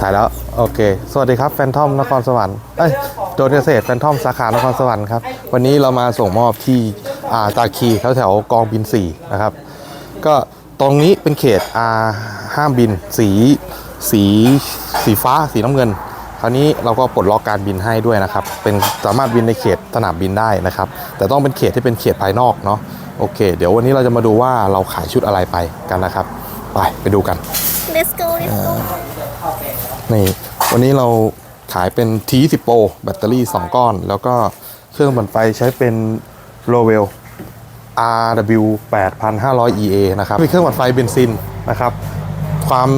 ถ่ายแล้ว โอเค สวัสดีครับแฟนทอมนครสวรรค์เอ้ยโดนเกษตรแฟนทอมสาขานครสวรรค์ครับ วันนี้เรามาส่งมอบที่อ่าตาคีแถวแถวกองบิน 4 นะครับ ก็ตรงนี้เป็นเขตอาห้ามบินสีสีสีฟ้าสีน้ำเงิน คราวนี้เราก็ปลดล็อกการบินให้ด้วยนะครับ เป็นสามารถบินในเขตสนามบินได้นะครับ แต่ต้องเป็นเขตที่เป็นเขตภายนอกเนาะโอเค เดี๋ยววันนี้เราจะมาดูว่าเราขายชุดอะไรไปกันนะครับ ไปไปดูกัน let's go let's go นี่วันนี้เราขายเป็น T10 Pro แบตเตอรี่ 2 ก้อน แล้วก็เครื่องปั่นไฟใช้เป็น r o w e l RW 8500 EA นะครับเป็นเครื่องปั่นไฟเบนซินนะครับ ความ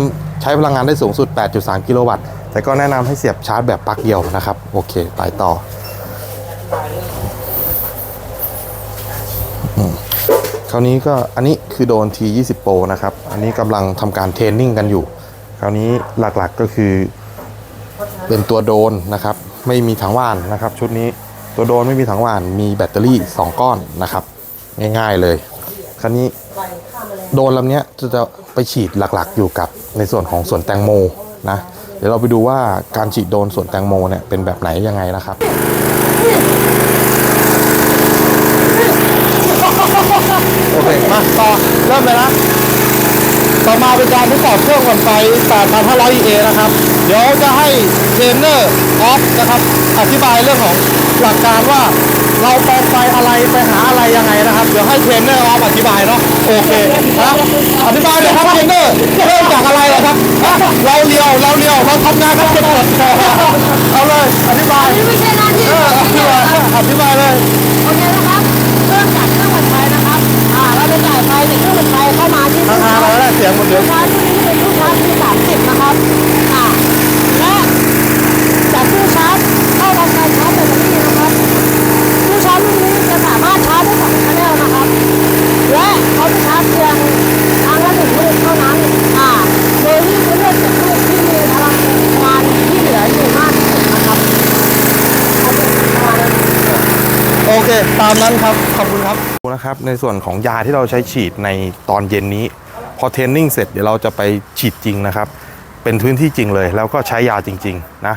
ใช้พลังงานได้สูงสุด 8.3 กิโลวัตต์ แต่ก็แนะนำให้เสียบชาร์จแบบปลั๊กเดียวนะครับ โอเค ไปต่อ คราวนี้ก็อันนี้คือโดน T20 Pro นะครับ อันนี้กำลังทำการเทรนนิ่งกันอยู่ คราวนี้หลักๆก็คือเป็นตัวโดนนะครับ ไม่มีถังว่านนะครับ ชุดนี้ตัวโดนไม่มีถังว่านมีแบตเตอรี่ 2 ก้อนนะครับ ง่ายๆเลย คราวนี้โดนลำเนี้ยจะจะไปฉีดหลักๆอยู่กับในส่วนของส่วนแตงโมนะเดี๋ยวเราไปดูว่าการฉีดโดนส่วนแตงโมเนี่ยเป็นแบบไหนยังไงนะครับ เคมาต่อเริ่มเลยนะต่อมาเป็นการทดสอบเครื่องปั่นไฟ8,500 EA นะครับ เดี๋ยวจะให้เทรนเนอร์ออฟนะครับ อธิบายเรื่องของหลักการว่าเราแปลงไฟอะไรไปหาอะไรยังไงนะครับ เดี๋ยวให้เทรนเนอร์ออฟอธิบายเนาะ โอเคนะอธิบายเลยครับเทรนเนอร์เริ่มจากอะไรเหรอครับฮะเราเลียว เราเลียว เราทำงานกันเป็นหมดเอาเลย อธิบายนี่ไม่ใช่หน้าที่เอออธิบายอธิบายเลย โอเคนะครับ เราร์จได้เสียงหมดเดี๋ยวชาร์จที่นี้เป็นตู้ชาร์จที่30นะครับอ่าและจากตู้ชาร์จเข้าทำการชาร์จแบตเตอรี่นะครับตู้ชาร์จรุ่นนี้จะสามารถชาร์จได้สองชแนลนะครับ และเขาจะชาร์จเพียงครั้งละหนึ่งลูกเท่านั้นอ่าโดยที่จะเลือกจากลูกที่มีพลังงานที่เหลืออยู่มากที่สุดนะครับอาเป็นประมาณนั้นโอเค ตามนั้นครับ ขอบคุณครับนะครับ ในส่วนของยาที่เราใช้ฉีดในตอนเย็นนี้ อเทรนนิ่งเสร็จเดี๋ยวเราจะไปฉีดจริงนะครับ เป็นพื้นที่จริงเลยแล้วก็ใช้ยาจริงๆนะ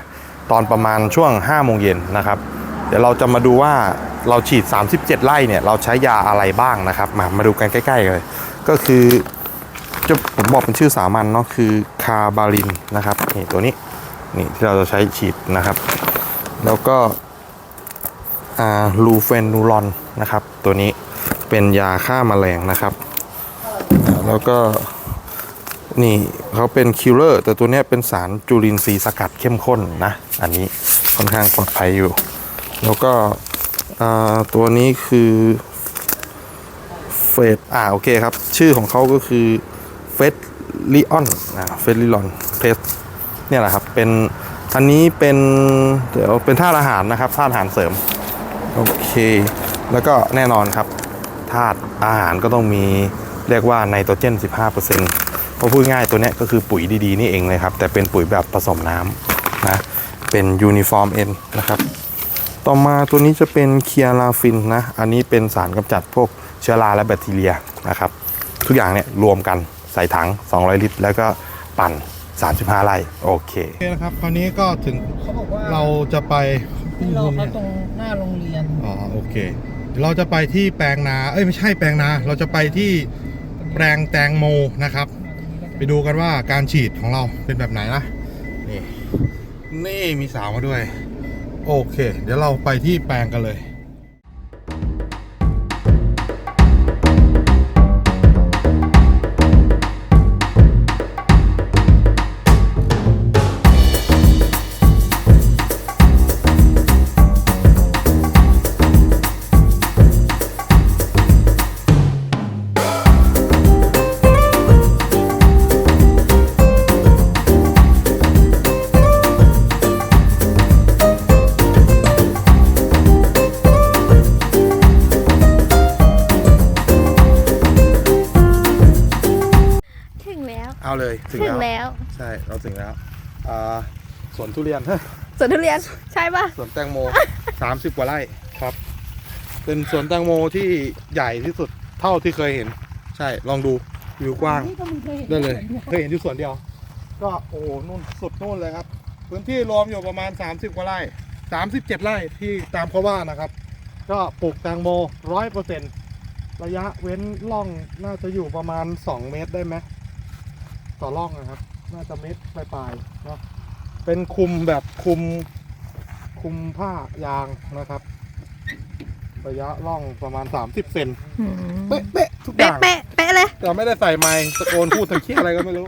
ตอนประมาณช่วง5โมงเย็นนะครับ เดี๋ยวเราจะมาดูว่าเราฉีด 37 ไร่เนี่ยเราใช้ยาอะไรบ้างนะครับ มามาดูกันใกล้ๆเลย ก็คือจะผมบอกเป็นชื่อสามัญเนาะคือคาบาลินนะครับนี่ตัวนี้นี่ที่เราจะใช้ฉีดนะครับ แล้วก็อ่าลูเฟนูรอนนะครับ ตัวนี้เป็นยาฆ่าแมลงนะครับ แล้วก็นี่เขาเป็นคิลเลอร์แต่ตัวเนี้ยเป็นสารจุลินทรีย์สกัดเข้มข้นนะ อันนี้ค่อนข้างปลอดภัยอยู่ แล้วก็ตัวนี้คือเฟสอ่าโอเคครับ ชื่อของเขาก็คือเฟสลิออนนะเฟสลิออนเพสเนี่ยแหละครับเป็นอันนี้เป็นเดี๋ยวเป็นธาตุอาหารนะครับธาตุอาหารเสริมโอเค แล้วก็แน่นอนครับธาตุอาหารก็ต้องมี เรียกว่าไนโตรเจน 15%เพราะพูดง่ายตัวเนี้ยก็คือปุ๋ยดีๆ นี่เองเลยครับ แต่เป็นปุ๋ยแบบผสมน้ำนะเป็นยูนิฟอร์มเอ็นนะครับต่อมาตัวนี้จะเป็นเคียราฟินนะ อันนี้เป็นสารกำจัดพวกเชื้อราและแบคทีเรียนะครับ ทุกอย่างเนี่ยรวมกันใส่ถัง 200 ลิตร แล้วก็ปั่น 35 ไร่โอเคโอเคนะครับคราวนี้ก็ถึงเขาบอกว่าเราจะไปรอเขาตรงหน้าโรงเรียน อ๋อโอเคเดี๋ยวเราจะไปที่แปลงนา เอ้ยไม่ใช่แปลงนา เราจะไปที่ แปลงแตงโมนะครับ ไปดูกันว่าการฉีดของเราเป็นแบบไหนนะนี่นี่มีสาวมาด้วย โอเค เดี๋ยวเราไปที่แปลงกันเลย ถึงถึงแล้วแล้ว ใช่เราถึงแล้วอ่าสวนทุเรียนเฮ้ยสวนทุเรียนใช่ป่ะ สวนแตงโม 30 กว่าไร่ครับ เป็นสวนแตงโมที่ใหญ่ที่สุดเท่าที่เคยเห็น ใช่ลองดูวิวกว้างนี่ก็มึงเคยเห็นได้เลยเคยเห็นที่สวนเดียว ก็โอ้โหนู่นสุดนู่นเลยครับ พื้นที่รวมอยู่ประมาณ 30 กว่าไร่ 37 ไร่ที่ตามเขาว่านะครับ ก็ปลูกแตงโมร้อยเปอร์เซ็นระยะเว้นร่องน่าจะอยู่ประมาณ 2 เมตรได้ไหม ต่อร่องนะครับ น่าจะเมตรปลายๆเนาะเป็นคุมแบบคุมคุมผ้ายางนะครับ ระยะร่องประมาณ 30เซนอืมเป๊ะเป๊ะทุกอเป๊ะย่างเป๊ะเป๊ะเลย แต่ไม่ได้ใส่ไมค์ตะโกนพูดถึงเคียอะไรก็ไม่รู้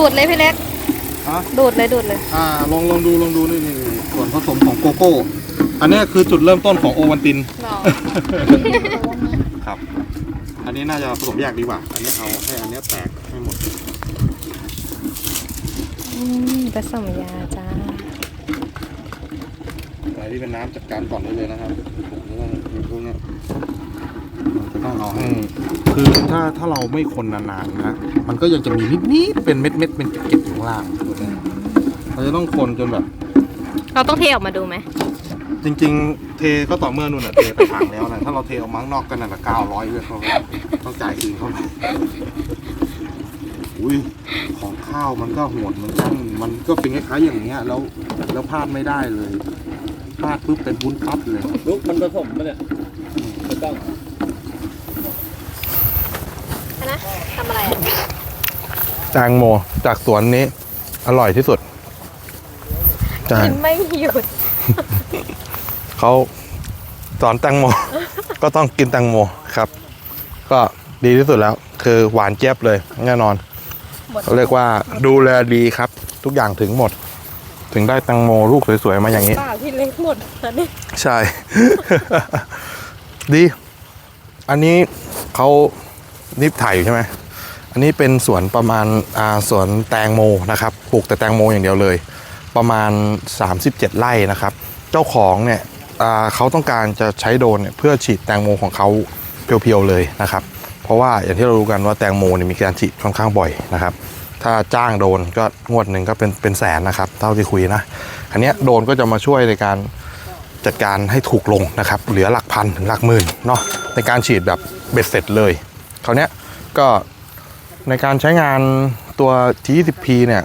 ดูดเลยพี่เล็ก ฮะดูดเลยดูดเลย อ่าลองลองดูลองดูนี่นี่นี่ส่วนผสมของโกโก้ อันเนี้ยคือจุดเริ่มต้นของโอวันตินครับ อันนี้น่าจะผสมแยกดีกว่า อันนี้เอาให้อันเนี้ยแตกให้หมด อืมผสมยาจ้า อะไรที่เป็นน้ำจัดการก่อนได้เลยนะครับผมว่าพวกเนี้ยมัน จะต้องเอาให้คือถ้าถ้าเราไม่คนนานๆนะมันก็ยังจะมีนิดๆเป็นเม็ดๆเป็นเกล็ดๆอยู่ข้างล่างตัวเนี้ยเราจะต้องคนจนแบบ เราต้องเทออกมาดูไหมจริง ๆ เทก็ต่อเมื่อนู่นน่ะเทไปถังแล้วนะถ้าเราเทออกมาข้างนอกก็นั่นละเก้าร้อยเลยเขาต้องจ่ายคืนเขาไปอุ้ยของข้าวมันก็โหดเหมือนกันมันก็เป็นคล้ายๆอย่างเงี้ยแล้วแล้วพลาดไม่ได้เลยพลาดปุ๊บเป็นวุ้นปั๊บเลยลูกมันผสมปะเนี่ยไม่ต้อง นะทำอะไรอะแตงโมจากสวนนี้ อร่อยที่สุดใช่กินไม่หยุดเขาสอนแตงโม ก็ต้องกินแตงโมครับ ก็ดีที่สุดแล้ว คือหวานเจี๊ยบเลยแน่นอน หมดเขาเรียกว่าดูแลดีครับ ทุกอย่างถึงหมด ถึงได้แตงโมลูกสวยๆมาอย่างนี้เปล่าพี่เล็กหมดแล้วนี่ใช่ ดี อันนี้เขา นิบถ่ายอยู่ใช่ไหมอันนี้เป็นสวนประมาณอ่าสวนแตงโมนะครับปลูกแต่แตงโมอย่างเดียวเลย ประมาณ 37 ไร่นะครับ เจ้าของเนี่ยอ่าเขาต้องการจะใช้โดรนเนี่ยเพื่อฉีดแตงโมของเขาเพียวๆเลยนะครับ เพราะว่าอย่างที่เรารู้กันว่าแตงโมเนี่ยมีการฉีดค่อนข้างบ่อยนะครับ ถ้าจ้างโดนก็งวดหนึ่งก็เป็นเป็นแสนนะครับเท่าที่คุยนะอันเนี้ยโดนก็จะมาช่วยในการจัดการให้ถูกลงนะครับ เหลือหลักพันถึงหลักหมื่นเนาะในการฉีดแบบเบ็ดเสร็จเลย คราวเนี้ยก็ในการใช้งานตัว T20P เนี่ย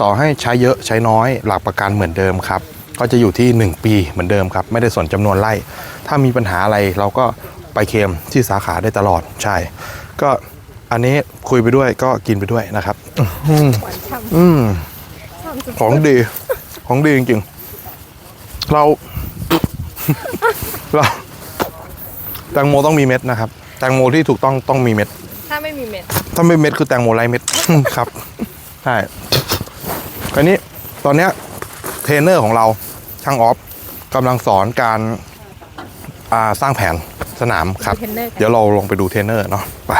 ต่อให้ใช้เยอะใช้น้อยหลักประกันเหมือนเดิมครับ ก็จะอยู่ที่ 1 ปีเหมือนเดิมครับ ไม่ได้สนจำนวนไร่ ถ้ามีปัญหาอะไรเราก็ไปเคลมที่สาขาได้ตลอดใช่ ก็อันนี้คุยไปด้วยก็กินไปด้วยนะครับอืมหวานฉ่อืมำฉ่ำสุดของดีของดีจริงๆ เรา เราแตงโมต้องมีเม็ดนะครับ แตงโมที่ถูกต้องต้องมีเม็ด ถ้าไม่มีเม็ด ถ้าไม่เม็ดคือแตงโมไร้เม็ด ครับ ใช่คราวนี้ตอนเนี้ยเทรนเนอร์ของเราช่างออฟกำลังสอนการอ่าสร้างแผนสนามครับเทรนเนอร์กัน เดี๋ยวเราลงไปดูเทรนเนอร์เนาะไป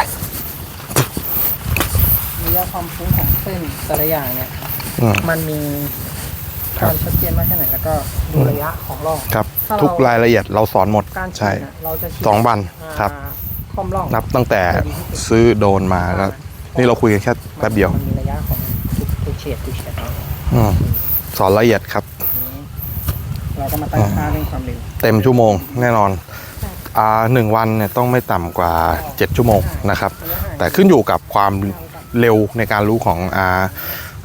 ระยะความฟุ้งของเส้นแต่ละอย่างเนี่ย อืมมันมีคครับ วามชัดเจนมากแค่ไหนแล้วก็ดูระยะของร่อง ครับ ถ้าเรา ทุกรายละเอียดเราสอนหมดการฉีใช่ดเนี่ยเราจะฉีดสองวันครับ อ่าคอมร่องนับตั้งแต่ซื้อโดรนมาแล้วนี่เราคุยกันแค่แป๊บเดียวมันมีระยะของทุกทุกเฉดทุกเฉดเนาะอืมสอนละเอียดครับทีนี้เราก็มาตั้งค่าเรื่องความเร็วเต็มชั่วโมงแน่นอนอ่าหนึ่งวันเนี่ยต้องไม่ต่ำกว่า 7 ชั่วโมงนะครับ แต่ขึ้นอยู่กับความเร็วในการรู้ของอา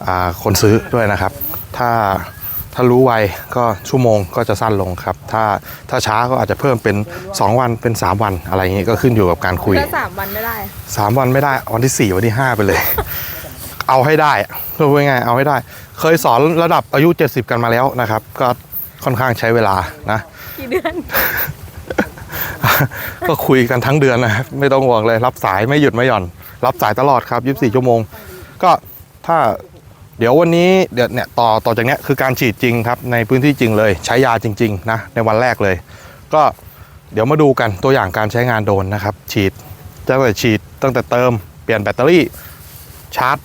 อ่าคนซื้อด้วยนะครับ ถ้า ถ้ารู้ไวก็ชั่วโมงก็จะสั้นลงครับ ถ้าถ้าช้าก็อาจจะเพิ่มเป็น 2 วันเป็น 3 วันอะไรอย่างนี้ก็ขึ้นอยู่กับการคุยแล้วสามวันไม่ได้ 3 วันไม่ได้วันที่ 4 วันที่ 5 ไปเลย เอาให้ได้พูดง่ายๆเอาให้ได้ เคยสอนระดับอายุ 70 กันมาแล้วนะครับ ก็ค่อนข้างใช้เวลานะ กี่เดือน ก็คุยกันทั้งเดือนนะครับไม่ต้องห่วงเลย รับสายไม่หยุดไม่หย่อน รับสายตลอดครับ 24 ชั่วโมง ก็ถ้า เดี๋ยววันนี้เดี๋ยวเนี่ยต่อต่อจากเนี้ยคือการฉีดจริงครับในพื้นที่จริงเลยใช้ยาจริงๆนะในวันแรกเลย ก็เดี๋ยวมาดูกันตัวอย่างการใช้งานโดรนนะครับ ฉีดตั้งแต่ฉีดตั้งแต่เติมเปลี่ยนแบตเตอรี่ชาร์จ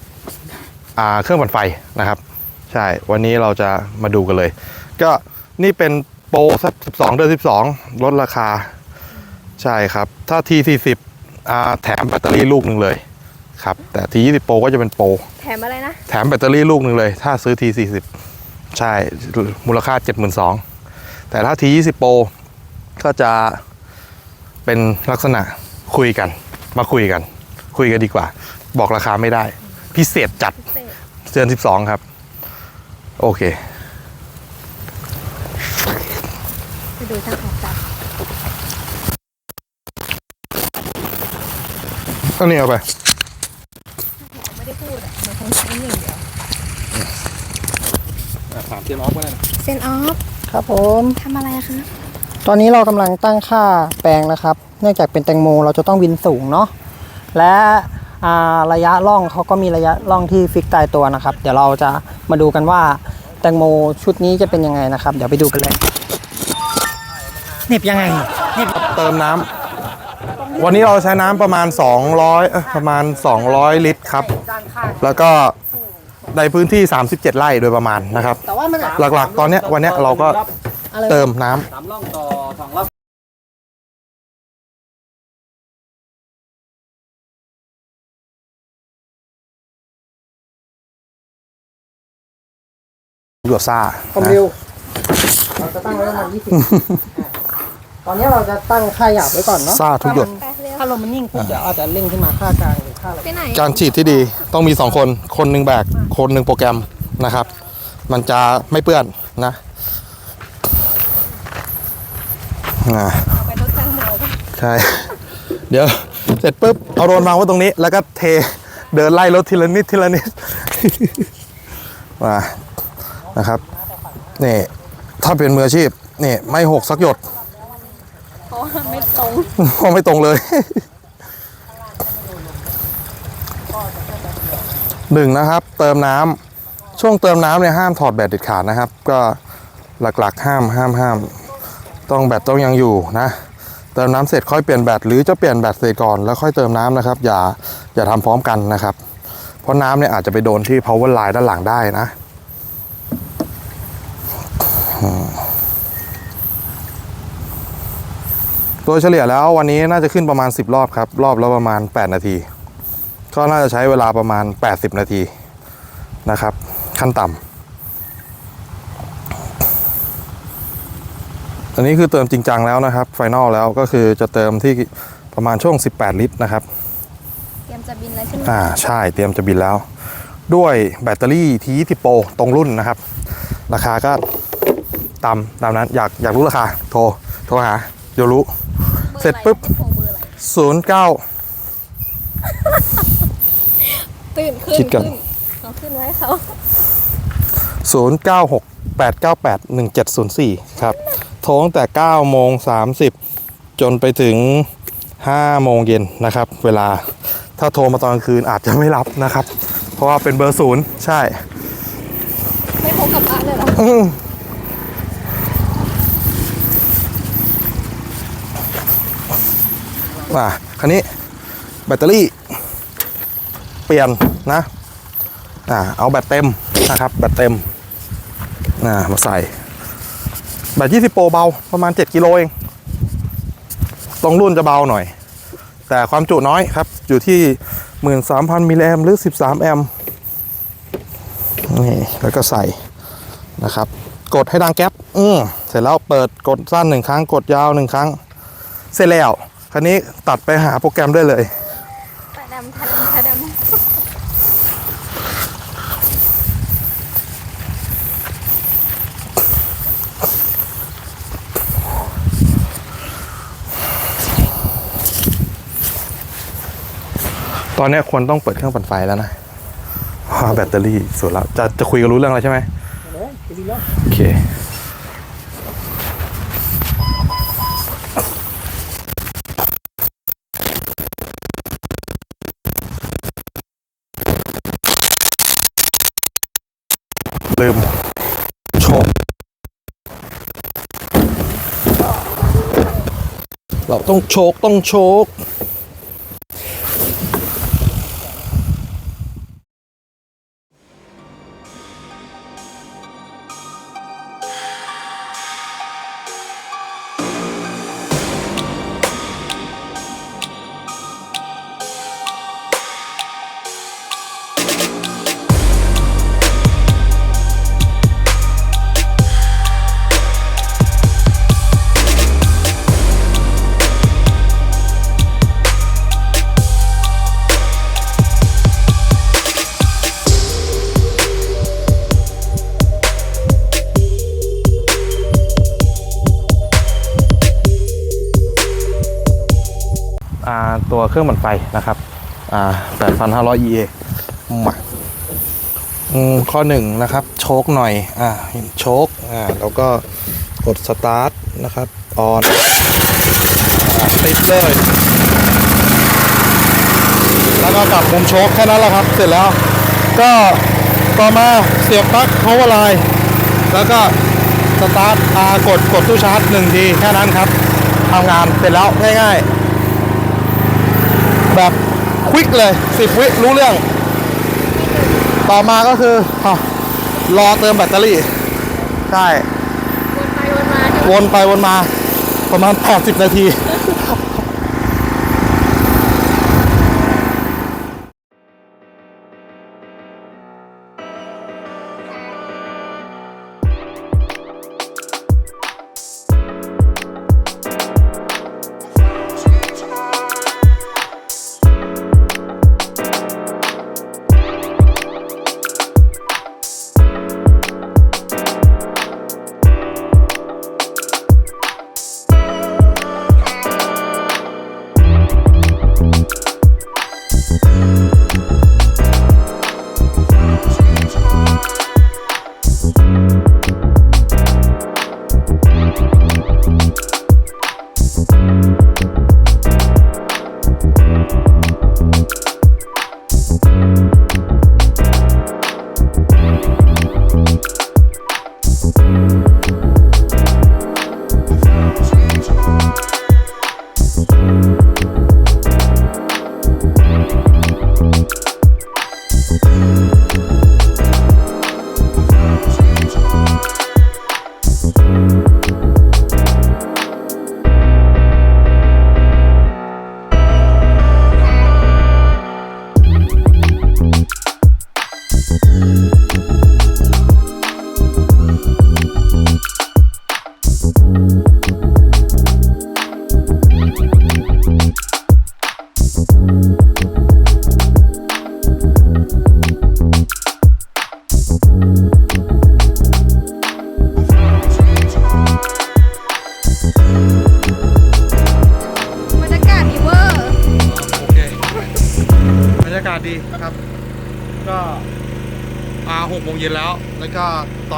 เครื่องปั่นไฟนะครับ ใช่วันนี้เราจะมาดูกันเลย ก็นี่เป็นโปรสัก12 เดือน 12 ลดราคา ใช่ครับ ถ้า T40 อ่าแถมแบตเตอรี่ลูกหนึ่งเลย ครับ แต่ T20 Pro ก็จะเป็นโปรแถมอะไรนะ แถมแบตเตอรี่ลูกหนึ่งเลย ถ้าซื้อ T40 ใช่ มูลค่า 72,000แต่ถ้า T20 Pro ก็จะเป็นลักษณะคุยกัน มาคุยกัน คุยกันดีกว่า บอกราคาไม่ได้ พิเศษจัดพิเศษ เดือน12 ครับ โอเค ไปดูช่างของจัดก็นี่เอาไป ไม่ได้พูดอะมันคงใช้อย่างเดียว ถาม เจนออฟก็ได้เซนออฟครับผมทำอะไรคะตอนนี้เรากำลังตั้งค่าแปลงนะครับ เนื่องจากเป็นแตงโมเราจะต้องวินสูงเนาะและอ่าระยะล่องเขาก็มีระยะล่องที่ฟิกตายตัวนะครับ เดี๋ยวเราจะมาดูกันว่าแตงโมชุดนี้จะเป็นยังไงนะครับ เดี๋ยวไปดูกันเลยเหน็บยังไงเหน็บเติมน้ำวันนี้เราใช้น้ำประมาณ 200เอ้ยประมาณ 200 ลิตรครับด้านข้างแล้วก็ ในพื้นที่ 37 ไร่โดยประมาณนะครับ แต่ว่ามันหลักๆ ตอนเนี้ยวันเนี้ยเราก็เติมน้ำสามล่องต่อสองรอบหยวดซ่าความเร็วเราจะตั้งไว้ประมาณยี่สิบตอนนี้เราจะตั้งค่าหยาบไว้ก่อนเนาะซ่าทุกหยดแป๊บเดียวถ้าลมมันนิ่งปุ๊บเดี๋ยวอาจจะเร่งขึ้นมาค่ากลางหรือค่าอะ ไรไปไหนการฉีดที่ดีต้องมี 2 คน คนหนึ่งแบก คนหนึ่งโปรแกรมนะครับ มันจะไม่เปื้อนนะอ่าเอาไปรถแตงโมปะใช่ เดี๋ยว เสร็จปุ๊บ เอาโดรนวางไว้ตรงนี้ แล้วก็เทเดินไล่รถทีละนิดทีละนิดมานะครับนี่ถ้าเป็นมืออาชีพนี่ไม่หกสักหยดเพราะว่าไม่ตรงเพราะไม่ตรงเลย หนึ่งนะครับ เติมน้ำช่วงเติมน้ำเนี่ยห้ามถอดแบตเด็ดขาดนะครับ ก็หลักๆห้ามห้ามห้าม ต้องแบตต้องยังอยู่นะเติมน้ำเสร็จค่อยเปลี่ยนแบตหรือจะเปลี่ยนแบตเสร็จก่อนแล้วค่อยเติมน้ำนะครับ อย่าอย่าทำพร้อมกันนะครับ เพราะน้ำเนี่ยอาจจะไปโดนที่ power line ด้านหลังได้นะอืมโดยเฉลี่ยแล้ววันนี้น่าจะขึ้นประมาณ 10 รอบครับ รอบละประมาณ 8 นาที ก็น่าจะใช้เวลาประมาณ 80 นาทีนะครับ ขั้นต่ำอันนี้คือเติมจริงจังแล้วนะครับ ไฟนอลแล้วก็คือจะเติมที่ประมาณช่วง 18 ลิตรนะครับ เตรียมจะบินแล้วใช่ไหมอ่าใช่เตรียมจะบินแล้ว ด้วยแบตเตอรี่ทีที่โปรตรงรุ่นนะครับ ราคาก็ตามตามนั้นอยากอยากรู้ราคา โทร โทรหาเดี๋ยวรู้ เสร็จปุ๊บโทรเบอร์อะไร09 ตื่นขึ้นคิดก่อนขึ้นเอาขึ้นไว้เขา0968981704 ครับ โทรตั้งแต่9โมง30 จนไปถึง 5 โมงเย็นนะครับ เวลาถ้าโทรมาตอนกลางคืนอาจจะไม่รับนะครับ เพราะว่าเป็นเบอร์ศูนย์ใช่ ไม่พกกลับบ้านเลยเหรออืมอะคันนี้แบตเตอรี่ เปลี่ยนนะอ่าเอาแบตเต็มนะครับ แบตเต็มอ่ามาใส่ แบต20โปรเบาประมาณ 7กิโลเอง ตรงรุ่นจะเบาหน่อย แต่ความจุน้อยครับ อยู่ที่ 13,000มิลลิแอมหรือ 13 แอมนี่แล้วก็ใส่นะครับ กดให้ดังแก๊ปอืมเสร็จแล้วเปิดกดสั้นหนึ่งครั้ง กดยาวหนึ่งครั้ง เสร็จแล้ว คราวนี้ตัดไปหาโปรแกรมได้เลย ตาดำตาดำตาดำ ตอนนี้ควรต้องเปิดเครื่องปั่นไฟแล้วนะเพราแบตเตอรี่สุดแล้วจะจะคุยกันรู้เรื่องอะไรใช่ไหมโอเคลืมโชกเราต้องโชกต้องโชก รื่องปั่นไฟนะครับอ่า8,500 EA มาข้อหนึ่งนะครับ โชคหน่อย อ่าโชคอ่าแล้วก็กดสตาร์ทนะครับออนติดเลย แล้วก็กลับมุมโชคแค่นั้นแหละครับ เสร็จแล้ว ก็ต่อมาเสียบปลั๊ก power line แล้วก็สตาร์ทอ่ากดกดตู้ชาร์จหนึ่งทีแค่นั้นครับทำงานเสร็จแล้วง่ายๆ แบบควิกเลย10วิรู้เรื่อง ต่อมาก็คืออะรอเติมแบตเตอรี่ ใช่ วนไปวนมาใช่ไหมวนไปวนมาประมาณ 80 นาที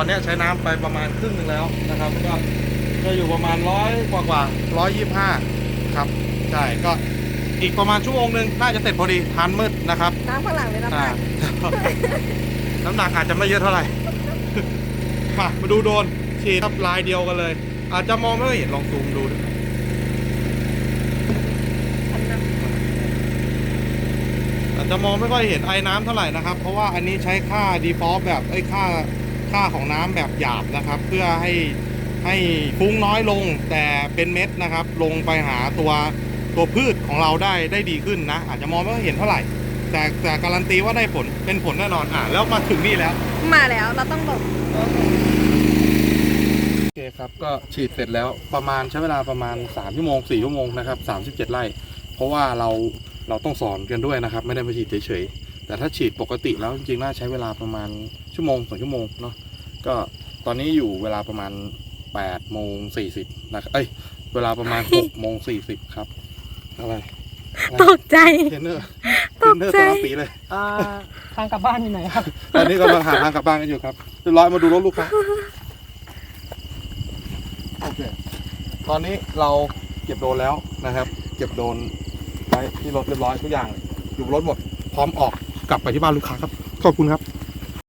นเนี้ยใช้น้ำไปประมาณครึ่งหนึ่งแล้วนะครับ ก็จะอยู่ประมาณร้อยกว่ากว่าร้อยยี่ห้าครับใช่ก็อีกประมาณชั่วโมงหนึ่งน่าจะเสร็จพอดีทันมืดนะครับน้ำข้างหลังเลยนะอ่าคะน้ำหนักอาจจะไม่เยอะเท่าไหร่มามาดูโดรนฉีดครับลายเดียวกันเลย อาจจะมองไม่ค่อยเห็นลองซูมดูดิอาจจะมองไม่ค่อยเห็นไอ้น้ำเท่าไหร่นะครับ เพราะว่าอันนี้ใช้ค่า default แบบไอ้ยค่า ค่าของน้ำแบบหยาบนะครับ เพื่อให้ให้ฟุ้งน้อยลงแต่เป็นเม็ดนะครับ ลงไปหาตัวตัวพืชของเราได้ได้ดีขึ้นนะ อาจจะมองไม่ค่อยเห็นเท่าไหร่ แต่แต่การันตีว่าได้ผลเป็นผลแน่นอนอะแล้วมาถึงนี่แล้ว มาแล้วเราต้องบอกโอเคครับก็ฉีดเสร็จแล้วประมาณใช้เวลาประมาณ3ชั่วโมง4ชั่วโมงนะครับ37ไร่เพราะว่าเราเราต้องสอนกันด้วยนะครับ ไม่ได้มาฉีดเฉยๆ แต่ถ้าฉีดปกติแล้วจริงๆน่าใช้เวลาประมาณชั่วโมงสองชั่วโมงเนาะก็ตอนนี้อยู่เวลาประมาณ8โมง40นะครับเอ้ยเวลาประมาณ6โมง40ครับอะไรตกใจเทรนเนอร์เทรนเนอร์ตัวน้ำปีเลยอ่าทางกลับบ้านอยู่ไหนครับตอนนี้กำลังหาทางกลับบ้านกันอยู่ครับเรียบร้อยมาดูรถลูกค้าโอเคตอนนี้เราเก็บโดรนแล้วนะครับ เก็บโดรนไว้ที่รถเรียบร้อยทุกอย่างอยู่บนรถหมดพร้อมออก กลับไปที่บ้านลูกค้าครับ ขอบคุณครับ